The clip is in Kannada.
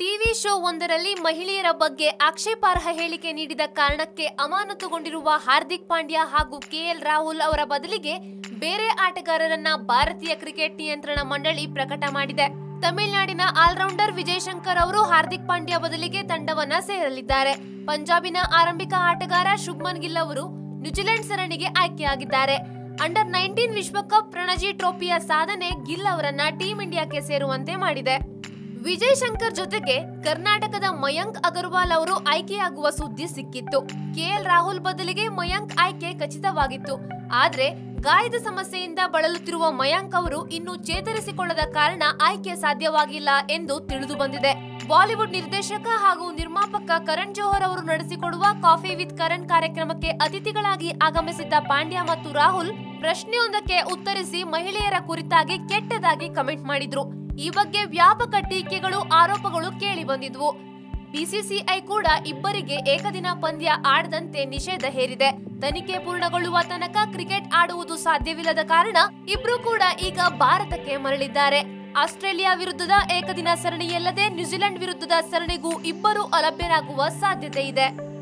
ಟಿವಿ ಶೋ ಒಂದರಲ್ಲಿ ಮಹಿಳೆಯರ ಬಗ್ಗೆ ಆಕ್ಷೇಪಾರ್ಹ ಹೇಳಿಕೆ ನೀಡಿದ ಕಾರಣಕ್ಕೆ ಅಮಾನತುಗೊಂಡಿರುವ ಹಾರ್ದಿಕ್ ಪಾಂಡ್ಯ ಹಾಗೂ ಕೆಎಲ್ ರಾಹುಲ್ ಅವರ ಬದಲಿಗೆ ಬೇರೆ ಆಟಗಾರರನ್ನ ಭಾರತೀಯ ಕ್ರಿಕೆಟ್ ನಿಯಂತ್ರಣ ಮಂಡಳಿ ಪ್ರಕಟ ಮಾಡಿದೆ. ತಮಿಳುನಾಡಿನ ಆಲ್ರೌಂಡರ್ ವಿಜಯ್ ಶಂಕರ್ ಅವರು ಹಾರ್ದಿಕ್ ಪಾಂಡ್ಯ ಬದಲಿಗೆ ತಂಡವನ್ನ ಸೇರಲಿದ್ದಾರೆ. ಪಂಜಾಬಿನ ಆರಂಭಿಕ ಆಟಗಾರ ಶುಭ್ಮನ್ ಗಿಲ್ ಅವರು ನ್ಯೂಜಿಲೆಂಡ್ ಸರಣಿಗೆ ಆಯ್ಕೆಯಾಗಿದ್ದಾರೆ. ಅಂಡರ್ ನೈನ್ಟೀನ್ ವಿಶ್ವಕಪ್ ಪ್ರಣಜಿ ಟ್ರೋಫಿಯ ಸಾಧನೆ ಗಿಲ್ ಅವರನ್ನ ಟೀಂ ಇಂಡಿಯಾಕ್ಕೆ ಸೇರುವಂತೆ ಮಾಡಿದೆ. ವಿಜಯ್ ಶಂಕರ್ ಜೊತೆಗೆ ಕರ್ನಾಟಕದ ಮಯಾಂಕ್ ಅಗರ್ವಾಲ್ ಅವರು ಆಯ್ಕೆಯಾಗುವ ಸುದ್ದಿ ಸಿಕ್ಕಿತ್ತು. ಕೆಎಲ್ ರಾಹುಲ್ ಬದಲಿಗೆ ಮಯಾಂಕ್ ಆಯ್ಕೆ ಖಚಿತವಾಗಿತ್ತು. ಆದ್ರೆ ಗಾಯದ ಸಮಸ್ಯೆಯಿಂದ ಬಳಲುತ್ತಿರುವ ಮಯಾಂಕ್ ಅವರು ಇನ್ನೂ ಚೇತರಿಸಿಕೊಳ್ಳದ ಕಾರಣ ಆಯ್ಕೆ ಸಾಧ್ಯವಾಗಿಲ್ಲ ಎಂದು ತಿಳಿದು ಬಂದಿದೆ. ಬಾಲಿವುಡ್ ನಿರ್ದೇಶಕ ಹಾಗೂ ನಿರ್ಮಾಪಕ ಕರಣ್ ಜೋಹರ್ ಅವರು ನಡೆಸಿಕೊಡುವ ಕಾಫಿ ವಿತ್ ಕರಣ್ ಕಾರ್ಯಕ್ರಮಕ್ಕೆ ಅತಿಥಿಗಳಾಗಿ ಆಗಮಿಸಿದ್ದ ಪಾಂಡ್ಯ ಮತ್ತು ರಾಹುಲ್ ಪ್ರಶ್ನೆಯೊಂದಕ್ಕೆ ಉತ್ತರಿಸಿ ಮಹಿಳೆಯರ ಕುರಿತಾಗಿ ಕೆಟ್ಟದಾಗಿ ಕಮೆಂಟ್ ಮಾಡಿದ್ರು. ಈ ಬಗ್ಗೆ ವ್ಯಾಪಕ ಟೀಕೆಗಳು, ಆರೋಪಗಳು ಕೇಳಿ ಬಂದಿದ್ವು. ಬಿಸಿಸಿಐ ಕೂಡ ಇಬ್ಬರಿಗೆ ಏಕದಿನ ಪಂದ್ಯ ಆಡದಂತೆ ನಿಷೇಧ ಹೇರಿದೆ. ತನಿಖೆ ಪೂರ್ಣಗೊಳ್ಳುವ ತನಕ ಕ್ರಿಕೆಟ್ ಆಡುವುದು ಸಾಧ್ಯವಿಲ್ಲದ ಕಾರಣ ಇಬ್ರು ಕೂಡ ಈಗ ಭಾರತಕ್ಕೆ ಮರಳಿದ್ದಾರೆ. ಆಸ್ಟ್ರೇಲಿಯಾ ವಿರುದ್ಧದ ಏಕದಿನ ಸರಣಿಯಲ್ಲದೆ ನ್ಯೂಜಿಲೆಂಡ್ ವಿರುದ್ಧದ ಸರಣಿಗೂ ಇಬ್ಬರು ಅಲಭ್ಯರಾಗುವ ಸಾಧ್ಯತೆ ಇದೆ.